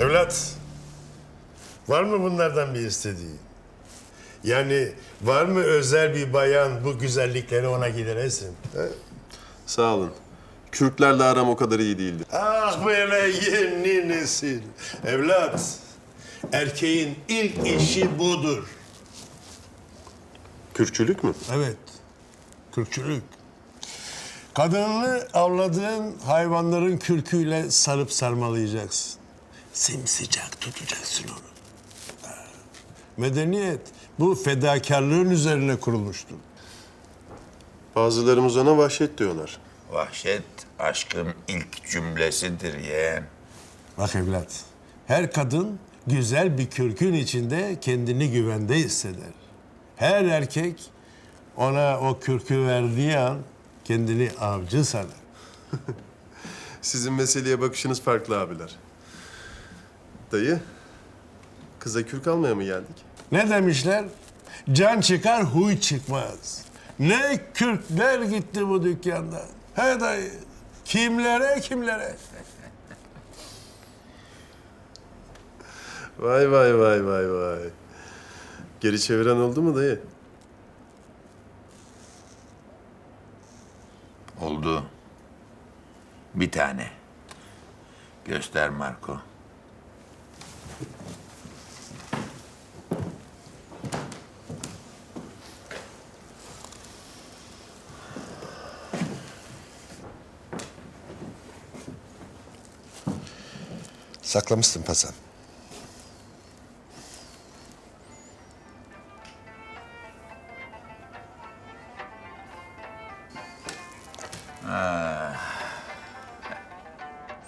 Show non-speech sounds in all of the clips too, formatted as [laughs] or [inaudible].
Evlat, var mı bunlardan bir istediğin? Yani var mı özel bir bayan bu güzellikleri ona gideresin? he? Sağ olun. Kürklerle aram o kadar iyi değildi. Ah böyle yeni nesil. Evlat, erkeğin ilk işi budur. Kürkçülük mü? Evet, kürkçülük. Kadınını avladığın hayvanların kürküyle sarıp sarmalayacaksın. Simsıcak tutacaksın onu. Ha. Medeniyet bu fedakarlığın üzerine kurulmuştur. Bazılarımız ona vahşet diyorlar. Vahşet aşkın ilk cümlesidir yeğen. Bak evlat, her kadın güzel bir kürkün içinde kendini güvende hisseder. Her erkek ona o kürkü verdiği an kendini avcı sanar. [laughs] Sizin meseleye bakışınız farklı abiler. Dayı, kıza kürk almaya mı geldik? Ne demişler? Can çıkar, huy çıkmaz. Ne kürkler gitti bu dükkanda. He dayı, kimlere kimlere. Vay vay vay vay vay. Geri çeviren oldu mu dayı? Oldu. Bir tane. Göster Marco. Saklamışsın.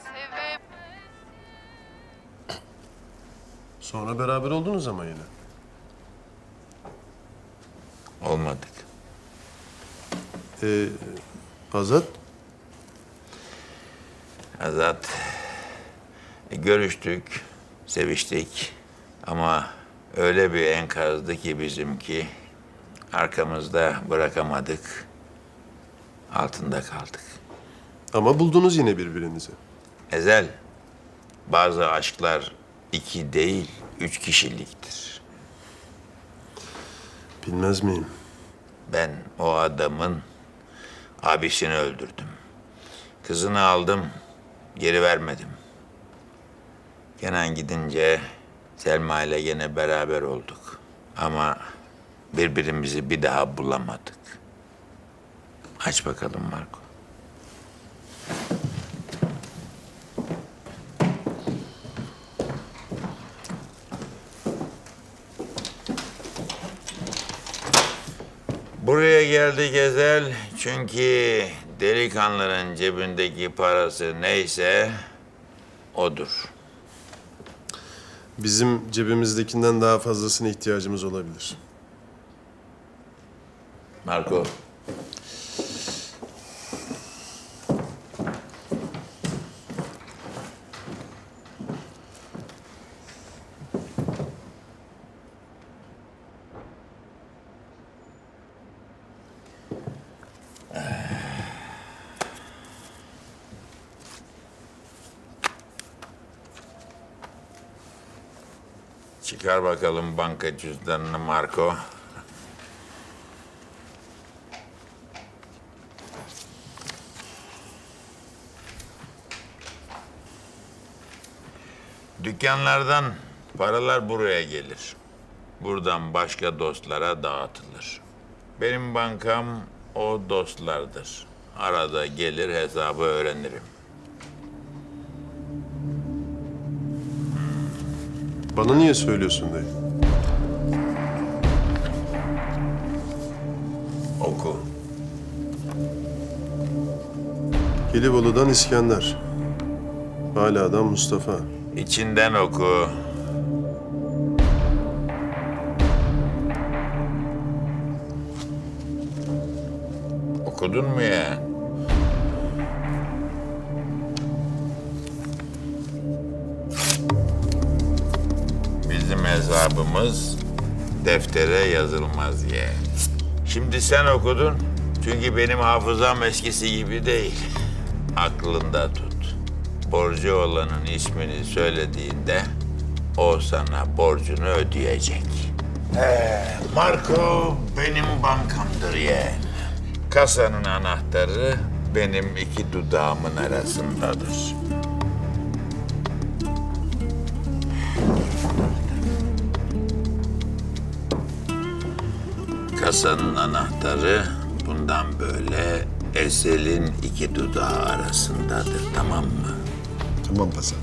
Sevip Sonra beraber oldunuz ama yine. Olmadık. Ee, Azat, Azat. E, görüştük, seviştik. Ama öyle bir enkazdı ki bizimki. Arkamızda bırakamadık. Altında kaldık. ama buldunuz yine birbirinizi. Ezel, bazı aşklar iki değil, üç kişiliktir. Bilmez miyim? Ben o adamın abisini öldürdüm. Kızını aldım, geri vermedim. Kenan gidince Selma ile gene beraber olduk. Ama birbirimizi bir daha bulamadık. Aç bakalım Marco. Buraya geldik Ezel çünkü delikanlının cebindeki parası neyse odur. Bizim cebimizdekinden daha fazlasına ihtiyacımız olabilir. Marco. Çıkar bakalım banka cüzdanını Marco. Dükkanlardan paralar buraya gelir. Buradan başka dostlara dağıtılır. Benim bankam o dostlardır. Arada gelir hesabı öğrenirim. Bana niye söylüyorsun dayı? Oku. Gelibolu'dan İskender. Hala'dan Mustafa. İçinden oku. Okudun mu ya? Bizim hesabımız deftere yazılmaz ye. Şimdi sen okudun. Çünkü benim hafızam eskisi gibi değil. Aklında tut. borcu olanın ismini söylediğinde o sana borcunu ödeyecek. Ee, Marco benim bankamdır yeğen. Kasanın anahtarı benim iki dudağımın arasındadır. Kasanın anahtarı bundan böyle Esel'in iki dudağı arasındadır tamam mı? Tamam Hasan.